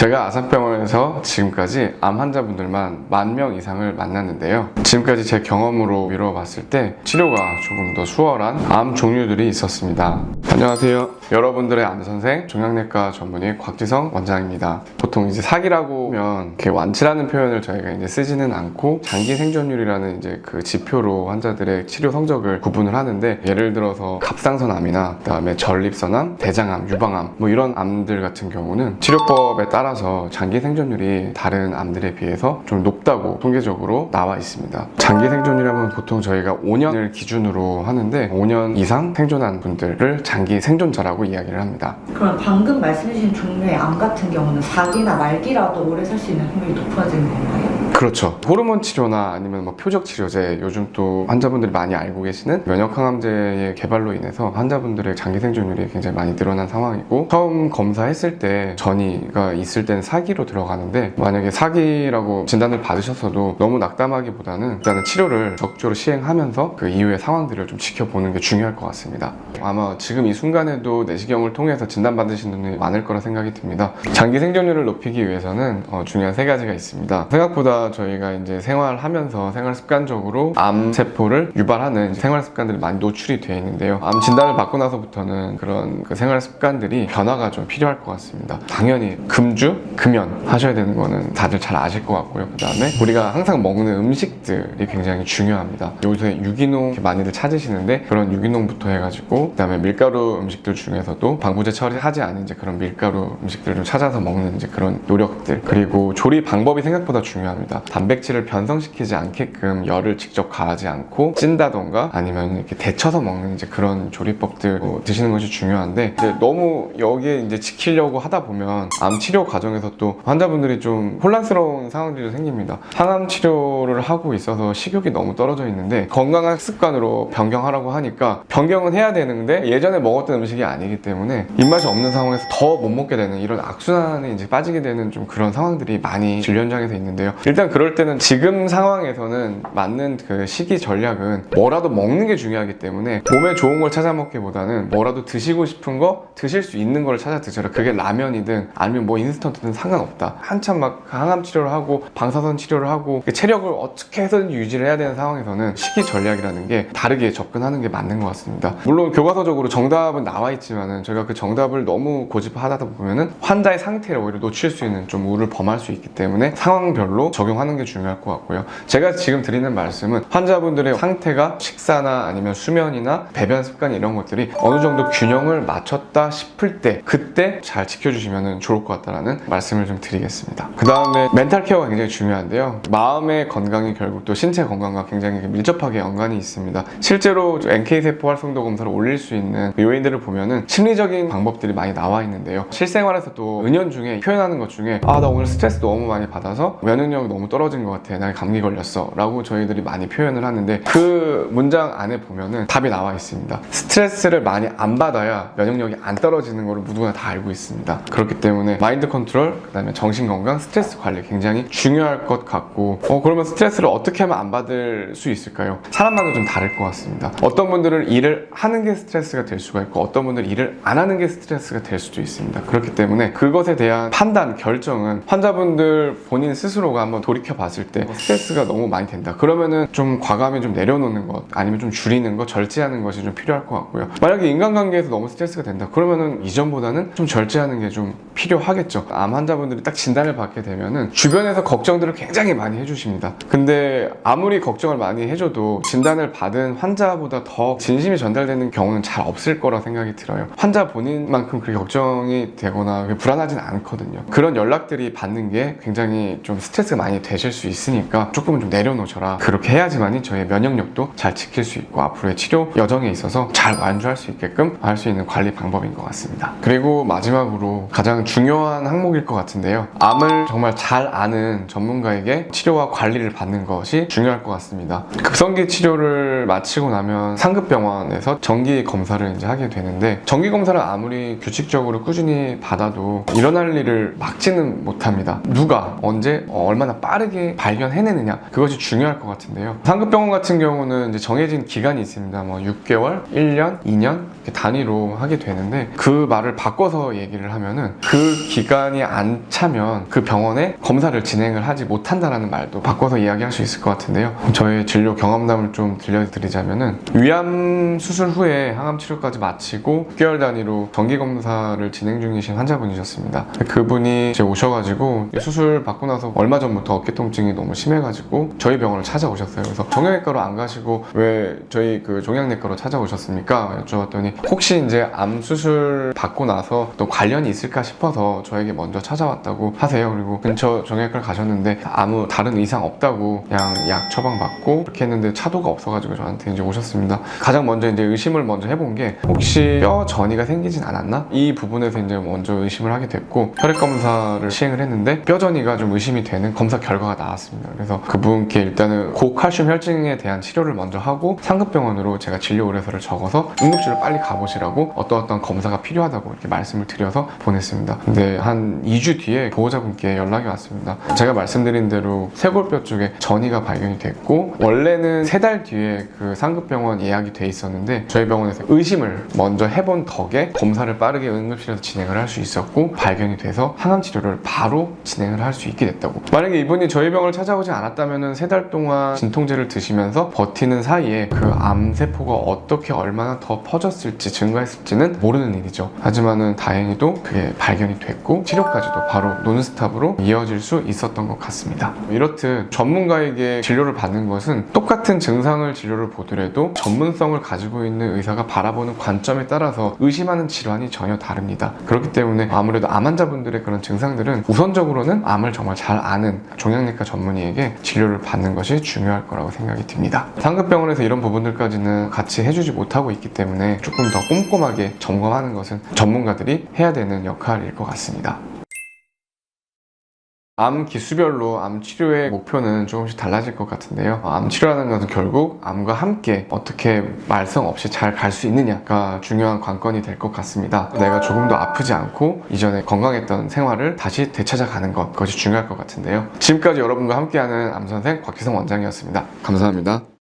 제가 아산병원에서 지금까지 암 환자분들만 만 명 이상을 만났는데요. 지금까지 제 경험으로 미뤄 봤을 때 치료가 조금 더 수월한 암 종류들이 있었습니다. 안녕하세요. 여러분들의 암 선생 종양내과 전문의 곽지성 원장입니다. 보통 이제 사기라고 하면 이렇게 완치라는 표현을 저희가 이제 쓰지는 않고 장기 생존율이라는 이제 그 지표로 환자들의 치료 성적을 구분을 하는데 예를 들어서 갑상선암이나 그다음에 전립선암, 대장암, 유방암 뭐 이런 암들 같은 경우는 치료법에 따라서 장기 생존 율이 다른 암들에 비해서 좀 높다고 통계적으로 나와 있습니다. 장기 생존이라면 보통 저희가 5년을 기준으로 하는데 5년 이상 생존한 분들을 장기 생존자라고 이야기를 합니다. 그럼 방금 말씀해주신 종류의 암 같은 경우는 4기나 말기라도 오래 살 수 있는 확률이 높아지는 건가요? 그렇죠. 호르몬 치료나 아니면 뭐 표적 치료제 요즘 또 환자분들이 많이 알고 계시는 면역 항암제의 개발로 인해서 환자분들의 장기 생존율이 굉장히 많이 늘어난 상황이고 처음 검사했을 때 전이가 있을 때는 사기로 들어가는데 만약에 사기라고 진단을 받으셨어도 너무 낙담하기보다는 일단은 치료를 적극적으로 시행하면서 그 이후의 상황들을 좀 지켜보는 게 중요할 것 같습니다. 아마 지금 이 순간에도 내시경을 통해서 진단받으신 분이 많을 거라 생각이 듭니다. 장기 생존율을 높이기 위해서는 어, 중요한 세 가지가 있습니다. 생각보다 저희가 이제 생활하면서 생활 습관적으로 암 세포를 유발하는 생활 습관들이 많이 노출이 되어 있는데요. 암 진단을 받고 나서부터는 그런 그 생활 습관들이 변화가 좀 필요할 것 같습니다. 당연히 금주, 금연 하셔야 되는 거는 다들 잘 아실 것 같고요. 그 다음에 우리가 항상 먹는 음식들이 굉장히 중요합니다. 요새 유기농 많이들 찾으시는데 그런 유기농부터 해가지고 그다음에 밀가루 음식들 중에서도 방부제 처리하지 않은 이제 그런 밀가루 음식들을 좀 찾아서 먹는 이제 그런 노력들 그리고 조리 방법이 생각보다 중요합니다. 단백질을 변성시키지 않게끔 열을 직접 가하지 않고 찐다던가 아니면 이렇게 데쳐서 먹는 이제 그런 조리법들 어, 드시는 것이 중요한데 이제 너무 여기에 이제 지키려고 하다 보면 암 치료 과정에서 또 환자분들이 좀 혼란스러운 상황들이 생깁니다. 항암 치료를 하고 있어서 식욕이 너무 떨어져 있는데 건강한 습관으로 변경하라고 하니까 변경은 해야 되는데 예전에 먹었던 음식이 아니기 때문에 입맛이 없는 상황에서 더 못 먹게 되는 이런 악순환에 이제 빠지게 되는 좀 그런 상황들이 많이 진료 현장에서 있는데요. 일단 그럴 때는 지금 상황에서는 맞는 그 식이 전략은 뭐라도 먹는 게 중요하기 때문에 몸에 좋은 걸 찾아 먹기보다는 뭐라도 드시고 싶은 거 드실 수 있는 걸 찾아 드셔라. 그게 라면이든 아니면 뭐 인스턴트든 상관없다. 한참 막 항암 치료를 하고 방사선 치료를 하고 체력을 어떻게 해서든 유지를 해야 되는 상황에서는 식이 전략이라는 게 다르게 접근하는 게 맞는 것 같습니다. 물론 교과서적으로 정답은 나와 있지만은 저희가 그 정답을 너무 고집하다 보면은 환자의 상태를 오히려 놓칠 수 있는 좀 우를 범할 수 있기 때문에 상황별로 적용 하는 게 중요할 것 같고요. 제가 지금 드리는 말씀은 환자분들의 상태가 식사나 아니면 수면이나 배변 습관 이런 것들이 어느 정도 균형을 맞췄다 싶을 때 그때 잘 지켜주시면 좋을 것 같다라는 말씀을 좀 드리겠습니다. 그 다음에 멘탈 케어가 굉장히 중요한데요. 마음의 건강이 결국 또 신체 건강과 굉장히 밀접하게 연관이 있습니다. 실제로 NK세포 활성도 검사를 올릴 수 있는 그 요인들을 보면은 심리적인 방법들이 많이 나와 있는데요. 실생활에서도 은연 중에 표현하는 것 중에 아 나 오늘 스트레스 너무 많이 받아서 면역력이 너무 떨어진 것 같아. 나 감기 걸렸어. 라고 저희들이 많이 표현을 하는데 그 문장 안에 보면은 답이 나와 있습니다. 스트레스를 많이 안 받아야 면역력이 안 떨어지는 걸 누구나 다 알고 있습니다. 그렇기 때문에 마인드 컨트롤, 그 다음에 정신 건강, 스트레스 관리 굉장히 중요할 것 같고 어 그러면 스트레스를 어떻게 하면 안 받을 수 있을까요? 사람마다 좀 다를 것 같습니다. 어떤 분들은 일을 하는 게 스트레스가 될 수가 있고 어떤 분들은 일을 안 하는 게 스트레스가 될 수도 있습니다. 그렇기 때문에 그것에 대한 판단, 결정은 환자분들 본인 스스로가 한번 돌이켜 봤을 때 스트레스가 너무 많이 된다. 그러면은 좀 과감히 좀 내려놓는 것 아니면 좀 줄이는 것, 절제하는 것이 좀 필요할 것 같고요. 만약에 인간관계에서 너무 스트레스가 된다. 그러면은 이전보다는 좀 절제하는 게 좀 필요하겠죠. 암 환자분들이 딱 진단을 받게 되면은 주변에서 걱정들을 굉장히 많이 해주십니다. 근데 아무리 걱정을 많이 해줘도 진단을 받은 환자보다 더 진심이 전달되는 경우는 잘 없을 거라 생각이 들어요. 환자 본인만큼 그렇게 걱정이 되거나 불안하진 않거든요. 그런 연락들이 받는 게 굉장히 좀 스트레스가 많이 되실 수 있으니까 조금은 좀 내려놓으셔라. 그렇게 해야지만이 저의 면역력도 잘 지킬 수 있고 앞으로의 치료 여정에 있어서 잘 완주할 수 있게끔 할 수 있는 관리 방법인 것 같습니다. 그리고 마지막으로 가장 중요한 항목일 것 같은데요. 암을 정말 잘 아는 전문가에게 치료와 관리를 받는 것이 중요할 것 같습니다. 급성기 치료를 마치고 나면 상급병원에서 정기 검사를 이제 하게 되는데 정기 검사를 아무리 규칙적으로 꾸준히 받아도 일어날 일을 막지는 못합니다. 누가 언제 어, 얼마나 빨리 빠르게 발견해내느냐 그것이 중요할 것 같은데요. 상급병원 같은 경우는 이제 정해진 기간이 있습니다. 뭐 6개월, 1년, 2년 이렇게 단위로 하게 되는데 그 말을 바꿔서 얘기를 하면은 그 기간이 안 차면 그 병원에 검사를 진행을 하지 못한다라는 말도 바꿔서 이야기할 수 있을 것 같은데요. 저의 진료 경험담을 좀 들려드리자면은 위암 수술 후에 항암 치료까지 마치고 6개월 단위로 정기 검사를 진행 중이신 환자분이셨습니다. 그분이 이제 오셔가지고 수술 받고 나서 얼마 전부터 어깨 통증이 너무 심해가지고 저희 병원을 찾아오셨어요. 그래서 종양내과로 안 가시고 왜 저희 그 종양내과로 찾아오셨습니까? 여쭤봤더니 혹시 이제 암 수술 받고 나서 또 관련이 있을까 싶어서 저에게 먼저 찾아왔다고 하세요. 그리고 근처 종양내과를 가셨는데 아무 다른 이상 없다고 그냥 약 처방 받고 그렇게 했는데 차도가 없어가지고 저한테 이제 오셨습니다. 가장 먼저 이제 의심을 먼저 해본 게 혹시 뼈 전이가 생기진 않았나? 이 부분에서 이제 먼저 의심을 하게 됐고 혈액 검사를 시행을 했는데 뼈 전이가 좀 의심이 되는 검사 결 과가 나왔습니다. 그래서 그분께 일단은 고칼슘 혈증에 대한 치료를 먼저 하고 상급병원으로 제가 진료 의뢰서를 적어서 응급실로 빨리 가보시라고 어떤 어떤 검사가 필요하다고 이렇게 말씀을 드려서 보냈습니다. 근데 한 2주 뒤에 보호자분께 연락이 왔습니다. 제가 말씀드린 대로 쇄골뼈 쪽에 전이가 발견이 됐고 원래는 세 달 뒤에 그 상급병원 예약이 돼 있었는데 저희 병원에서 의심을 먼저 해본 덕에 검사를 빠르게 응급실에서 진행을 할 수 있었고 발견이 돼서 항암 치료를 바로 진행을 할 수 있게 됐다고. 만약에 이분이 저희 병을 찾아오지 않았다면 세 달 동안 진통제를 드시면서 버티는 사이에 그 암세포가 어떻게 얼마나 더 퍼졌을지 증가했을지는 모르는 일이죠. 하지만은 다행히도 그게 발견이 됐고 치료까지도 바로 논스탑으로 이어질 수 있었던 것 같습니다. 이렇듯 전문가에게 진료를 받는 것은 똑같은 증상을 진료를 보더라도 전문성을 가지고 있는 의사가 바라보는 관점에 따라서 의심하는 질환이 전혀 다릅니다. 그렇기 때문에 아무래도 암 환자분들의 그런 증상들은 우선적으로는 암을 정말 잘 아는 종양내과 전문의에게 진료를 받는 것이 중요할 거라고 생각이 듭니다. 상급병원에서 이런 부분들까지는 같이 해주지 못하고 있기 때문에 조금 더 꼼꼼하게 점검하는 것은 전문가들이 해야 되는 역할일 것 같습니다. 암 기수별로 암 치료의 목표는 조금씩 달라질 것 같은데요. 암 치료라는 것은 결국 암과 함께 어떻게 말썽 없이 잘 갈 수 있느냐가 중요한 관건이 될 것 같습니다. 내가 조금 더 아프지 않고 이전에 건강했던 생활을 다시 되찾아가는 것, 그것이 중요할 것 같은데요. 지금까지 여러분과 함께하는 암선생 곽기성 원장이었습니다. 감사합니다.